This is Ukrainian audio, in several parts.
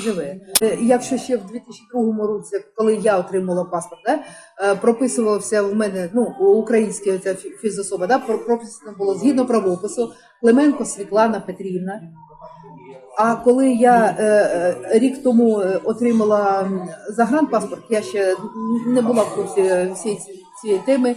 живе. Е, Якщо ще в 2002 році, коли я отримала паспорт, да, е, прописувався в мене ну українська фізособа, да, прописано було згідно правопису Клименко Світлана Петрівна. А коли я е, рік тому отримала загранпаспорт, я ще не була в курсі всієї цієї теми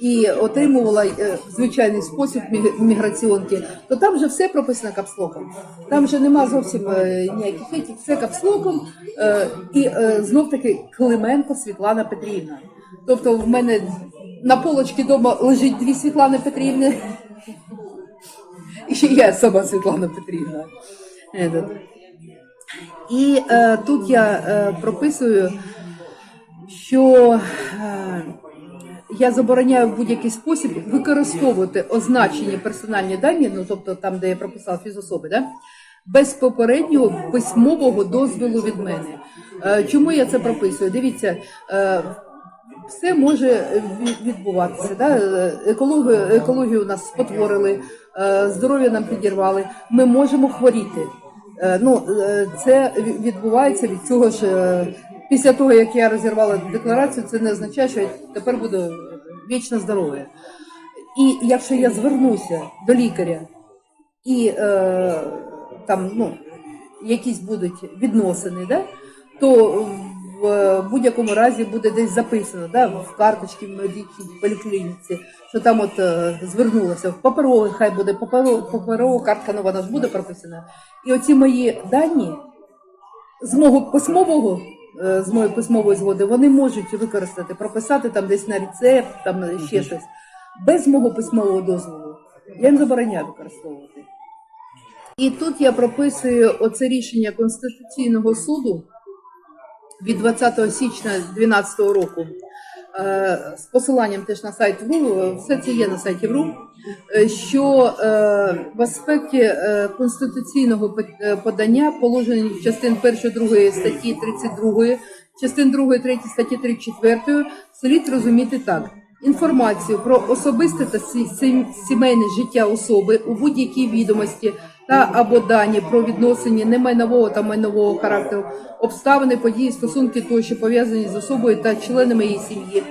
і отримувала е, звичайний спосіб міграціонки, то там вже все прописано капслоком. Там вже нема зовсім е, ніяких етік, все капслоком. Е, і знов таки Клименко Світлана Петрівна. Тобто в мене на полочці вдома лежить дві Світлани Петрівни. І я сама Світлана Петрівна. І тут я прописую, що я забороняю в будь-який спосіб використовувати означені персональні дані, ну тобто там, де я прописала фізособи, да? без попереднього письмового дозволу від мене. Е, чому я це прописую? Дивіться. Е, все може відбуватися. Да? Екологію, екологію у нас спотворили, е, здоров'я нам підірвали. Ми можемо хворіти. Ну, це відбувається від цього ж. Е, Після того, як я розірвала декларацію, це не означає, що я тепер буду вічно здоровою. І якщо я звернуся до лікаря і е, там ну, якісь будуть відносини, да, то в будь-якому разі буде десь записано да, в карточці в медичній поліклініці, що там от е, звернулося в паперовий, хай буде паперова картка, ну вона ж буде прописана. І оці мої дані з мого письмового. Е, З моєї письмової згоди вони можуть використати, прописати там десь на рецепт, там ще щось. Без мого письмового дозволу я їм забороняю використовувати. І тут я прописую оце рішення Конституційного суду від 20 січня 2012 року з посиланням теж на сайт ВРУ, е, все це є на сайті ВРУ, е, що е, в аспекті е, конституційного е, подання положень частин 1, 2 статті 32, частин 2, 3 статті 34 слід розуміти так. Інформацію про особисте та сімейне життя особи у будь-якій відомості та або дані про відносини немайнового та майнового характеру, обставини, події, стосунки тощо пов'язані з особою та членами її сім'ї.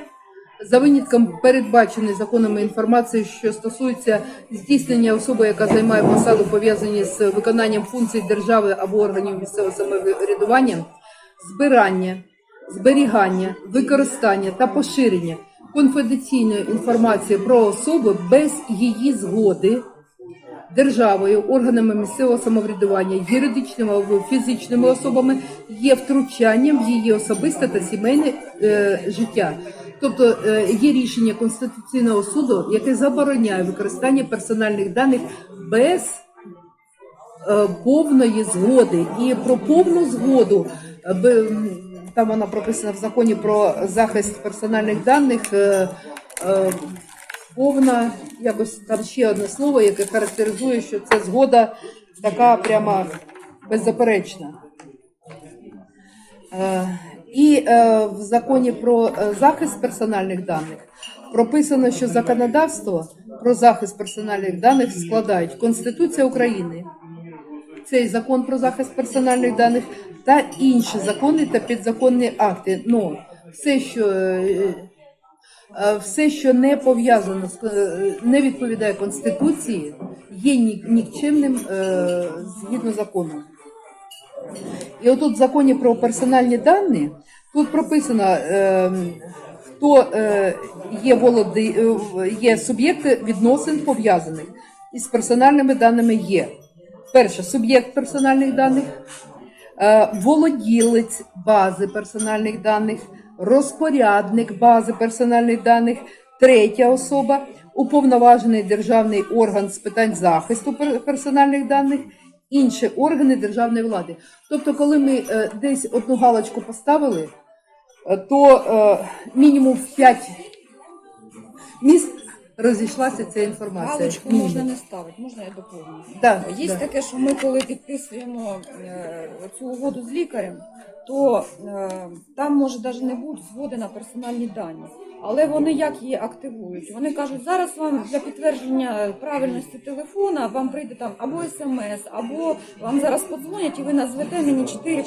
За винятком передбаченої законами інформації, що стосується здійснення особи, яка займає посаду, пов'язані з виконанням функцій держави або органів місцевого самоврядування, збирання, зберігання, використання та поширення конфіденційної інформації про особу без її згоди державою, органами місцевого самоврядування, юридичними або фізичними особами є втручанням в її особисте та сімейне е, життя. Тобто е, є рішення Конституційного суду, яке забороняє використання персональних даних без е, повної згоди. І про повну згоду е, там вона прописана в законі про захист персональних даних. е, е, Повна, якось там ще одне слово, яке характеризує, що це згода така прямо беззаперечна. Е, І в законі про захист персональних даних прописано, що законодавство про захист персональних даних складають Конституція України, цей закон про захист персональних даних та інші закони та підзаконні акти. Ну, все, що, е, е, все, що не пов'язано е, не відповідає Конституції, є ні- нікчемним е, згідно закону. І отут в законі про персональні дані тут прописано, е, хто е, є володи, е, є суб'єкти відносин пов'язаних із персональними даними є. Перше, суб'єкт персональних даних, е, володілець бази персональних даних, розпорядник бази персональних даних, третя особа, уповноважений державний орган з питань захисту персональних даних, інші органи державної влади. Тобто, коли ми е, десь одну галочку поставили, е, то мінімум в 5 міст розійшлася ця інформація. Галочку можна не ставити, можна я доповню. Да, Є да. таке, що ми коли підписуємо е, цю угоду з лікарем, то е, там може навіть не бути згоди на персональні дані. Але вони як її активують? Вони кажуть, зараз вам для підтвердження правильності телефона вам прийде там або смс, або вам зараз подзвонять і ви назвете мені чотири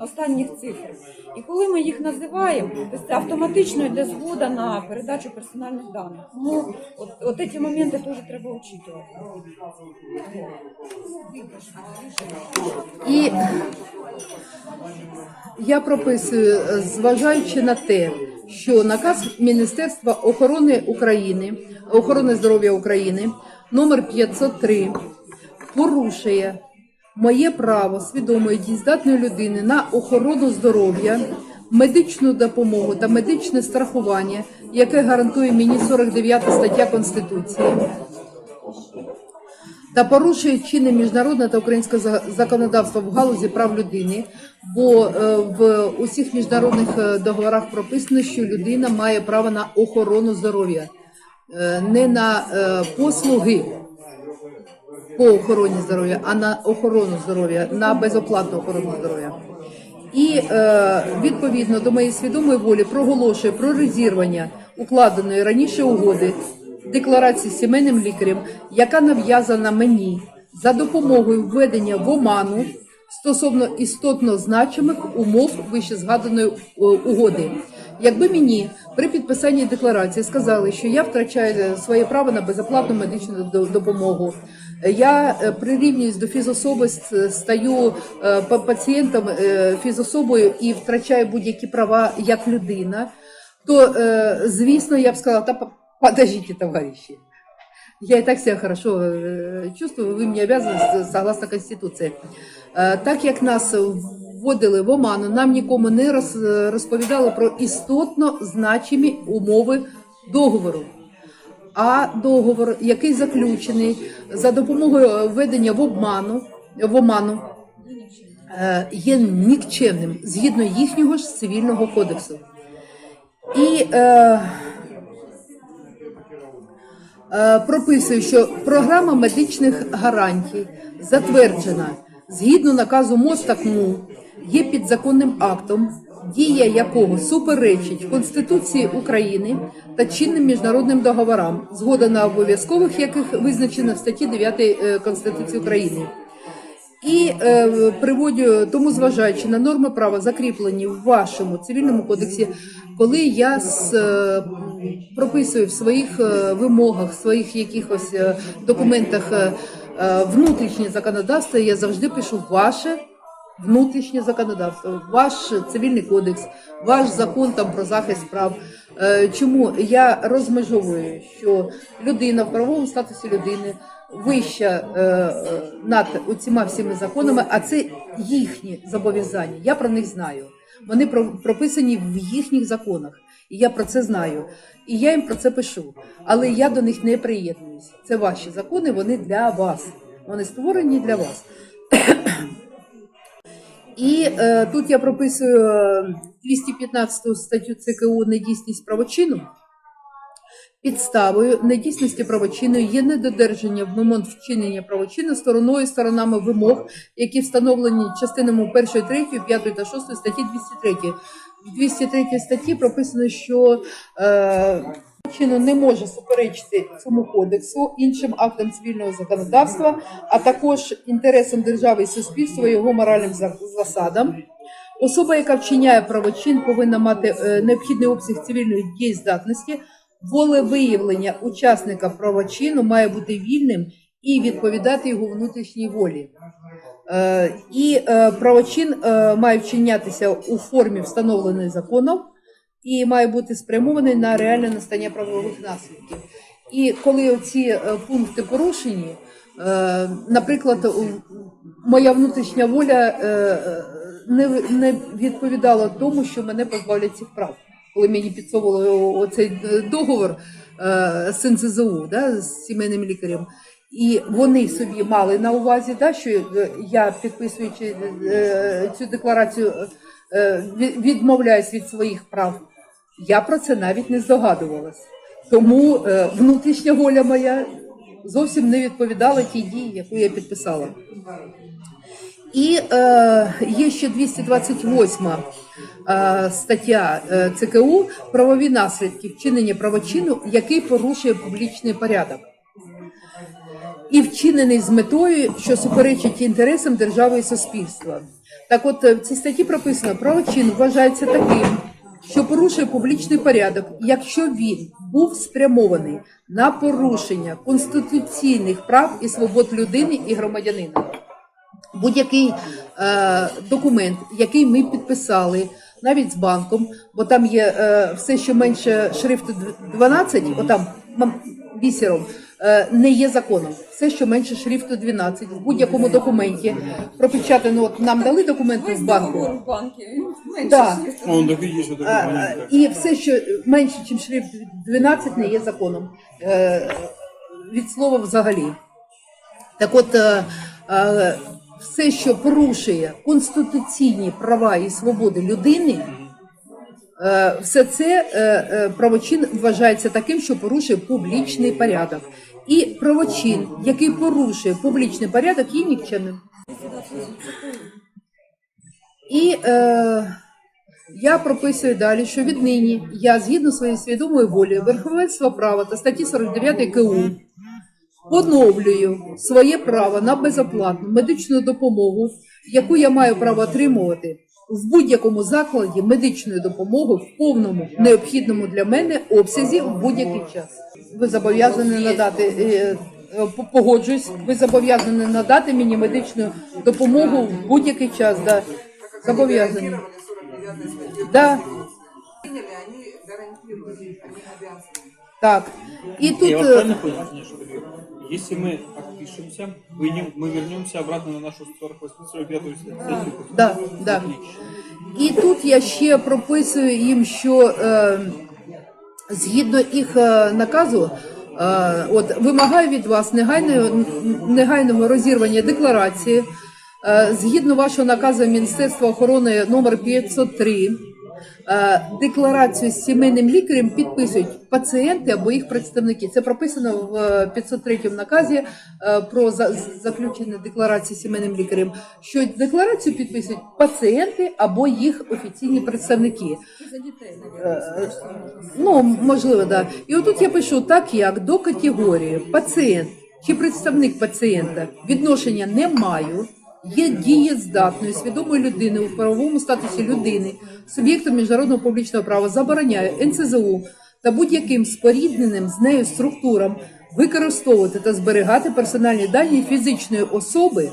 останніх цифр. І коли ми їх називаємо, то це автоматично йде згода на передачу персональних даних. Тому от, от ці моменти теж треба учитувати. І я прописую, зважаючи на те, що наказ Міністерства охорони України, охорони здоров'я України номер 503 порушує моє право свідомої дієздатної людини на охорону здоров'я, медичну допомогу та медичне страхування, яке гарантує мені 49 стаття Конституції та порушує чинне міжнародне та українське законодавство в галузі прав людини, бо е, в усіх міжнародних е, договорах прописано, що людина має право на охорону здоров'я, е, не на послуги по охороні здоров'я, а на охорону здоров'я, на безоплатну охорону здоров'я. І відповідно до моєї свідомої волі проголошую про розірвання укладеної раніше угоди декларації сімейним лікарем, яка нав'язана мені за допомогою введення в оману стосовно істотно значимих умов вищезгаданої е, угоди. Якби мені при підписанні декларації сказали, що я втрачаю своє право на безоплатну медичну допомогу, я е, прирівнююсь до фізособи, стаю е, пацієнтом е, фізособою і втрачаю будь-які права як людина, то звісно я б сказала, та подождите, товарищи. Я и так себя хорошо э, чувствую, вы мне обязаны с- согласно Конституции. Е, Так як нас вводили в оману, нам нікому не роз- розповідали про істотно значимі умови договору. А договор, який заключений за допомогою е, введення в обману, в оману, е, є нікчемним згідно їхнього ж цивільного кодексу. І е, е, прописує, що програма медичних гарантій затверджена згідно наказу МОЗ та КМУ, є підзаконним актом, дія якого суперечить Конституції України та чинним міжнародним договорам, згода на обов'язкових яких визначена в статті 9 е, Конституції України. І е, приводю тому, зважаючи на норми права, закріплені в вашому цивільному кодексі, коли я с, е, прописую в своїх е, вимогах, в своїх якихось е, документах е, е, внутрішнє законодавство, я завжди пишу ваше внутрішнє законодавство, ваш цивільний кодекс, ваш закон там про захист прав. Е, Чому я розмежовую, що людина в правовому статусі людини вища е, е, над оціма всіма законами, а це їхні зобов'язання. Я про них знаю. Вони про- прописані в їхніх законах, і я про це знаю. І я їм про це пишу. Але я до них не приєднуюсь. Це ваші закони, вони для вас. Вони створені для вас. І е, тут я прописую е, 215 статтю ЦКУ недійсність правочину. Підставою недійсності правочину є недодержання в момент вчинення правочину стороною сторонами вимог, які встановлені частинами 1, 3, 5 та 6 статті 203. В 203 статті прописано, що е, Чину не може суперечити цьому кодексу, іншим актам цивільного законодавства, а також інтересам держави і суспільства, його моральним засадам. Особа, яка вчиняє правочин, повинна мати е, необхідний обсяг цивільної дієздатності. Волевиявлення учасника правочину має бути вільним і відповідати його внутрішній волі. Е, І е, правочин має вчинятися у формі, встановленої законом, і має бути спрямований на реальне настання правових наслідків. І коли ці е, пункти порушені, е, наприклад, моя внутрішня воля е, не, відповідала тому, що мене позбавлять цих прав. Коли мені підсовували оцей договор з НСЗУ, да, з сімейним лікарем, і вони собі мали на увазі, да, що я підписуючи цю декларацію, відмовляюсь від своїх прав. Я про це навіть не здогадувалась. Тому е, внутрішня воля моя зовсім не відповідала тій дії, яку я підписала. І е, є ще 228 е, стаття е, ЦКУ правові наслідки вчинення правочину, який порушує публічний порядок. І вчинений з метою, що суперечить інтересам держави і суспільства. Так, от е, в цій статті прописано, правочин вважається таким, що порушує публічний порядок, якщо він був спрямований на порушення конституційних прав і свобод людини і громадянина. Будь-який е, документ, який ми підписали навіть з банком, бо там є е, все, що менше шрифту дв- 12, отам бісером, не є законом. Все, що менше шрифту 12, в будь-якому документі пропечатано, от нам дали документи з банку. в банку. Да. он а, маленький. І все, що менше, ніж шрифт 12, не є законом. Е, Від слова взагалі. Так от, е, е, все, що порушує конституційні права і свободи людини, е, все це е, е, правочин вважається таким, що порушує публічний порядок. І правочин, який порушує публічний порядок, є нікчемним. І е, я прописую далі, що віднині я, згідно своєї свідомої волі, верховенства права та статті 49 КУ, поновлюю своє право на безоплатну медичну допомогу, яку я маю право отримувати в будь-якому закладі медичної допомоги в повному необхідному для мене обсязі в будь-який час. Ви зобов'язані надати. е, е, по- Погоджуюсь, ви зобов'язані надати мені медичну допомогу в будь-який час. Да. Зобов'язані. Да, так. І тут Я вас е, правильно понял, извини, что говорю? Если мы отпишемся, мы, не- мы вернемся обратно на нашу 48-45 статью. Да, да. І тут я ще прописую їм, що е, згідно їх е, наказу, е, от вимагаю від вас негайного, негайного розірвання декларації. Е, згідно вашого наказу Міністерства охорони номер 503, е, декларацію з сімейним лікарем підписують пацієнти або їх представники. Це прописано в е, 503 наказі е, про заключення декларації з сімейним лікарем, що декларацію підписують пацієнти або їх офіційні представники. Е. Ну, можливо, да. І отут я пишу так, як до категорії пацієнт чи представник пацієнта відношення не маю. Є дієздатною свідомою людиною у правовому статусі людини, суб'єктом міжнародного публічного права забороняє НСЗУ та будь-яким спорідненим з нею структурам використовувати та зберігати персональні дані фізичної особи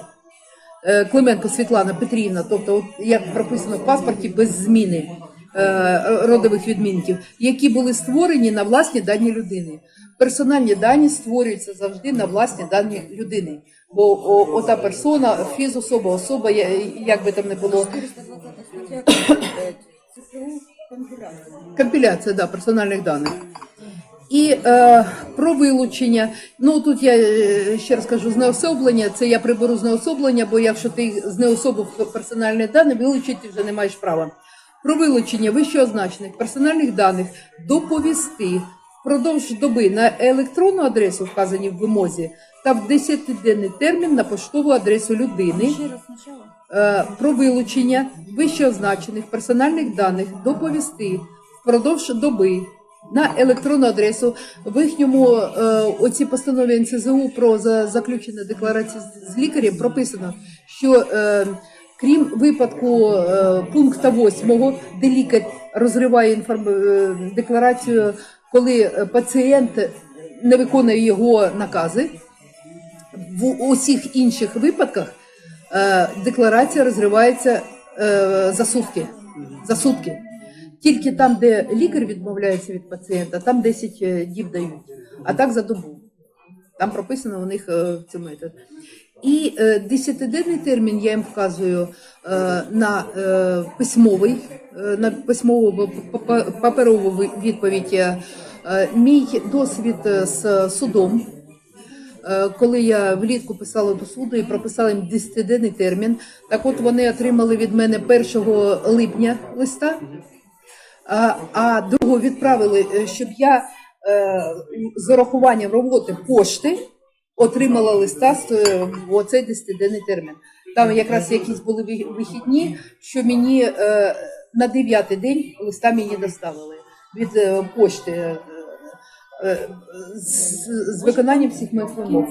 е, Клименко Світлана Петрівна, тобто, як прописано в паспорті без зміни е, родових відмінків, які були створені на власні дані людини. Персональні дані створюються завжди на власні дані людини. Бо о, ота персона, фізособа, особа, я- як би там не було, 420 стаття ЦСУ компіляція. да, персональних даних. І е, про вилучення. Ну тут я е, ще раз кажу, знеособлення. Це я приберу знеособлення, бо якщо ти знеособив персональні дані, вилучити ти вже не маєш права. Про вилучення вищеозначених персональних даних доповісти впродовж доби на електронну адресу, вказані в вимозі, та в 10-денний термін на поштову адресу людини е, про вилучення вищеозначених персональних даних доповісти впродовж доби на електронну адресу. В їхньому е, оці постанові НСЗУ про за, заключення декларації з, з лікарем прописано, що е, крім випадку е, пункту 8, де лікар розриває інформ... е, декларацію, коли е, пацієнт не виконує його накази, в усіх інших випадках е, декларація розривається е, за сутки. За сутки. Тільки там, де лікар відмовляється від пацієнта, там 10 е, діб дають, а так за добу. Там прописано у них в цьому. І е, 10-денний термін я їм вказую е, на е, письмовий, на письмову паперову відповідь. Мій досвід з судом. Коли я влітку писала до суду і прописала їм 10-денний термін, так от вони отримали від мене 1 липня листа, а, другого відправили, щоб я з урахуванням роботи пошти отримала листа з, е, оцей 10-денний термін. Там якраз якісь були вихідні, що мені е, на дев'ятий день листа мені доставили від е, пошти е, е, з, з виконанням всіх моїх вимог.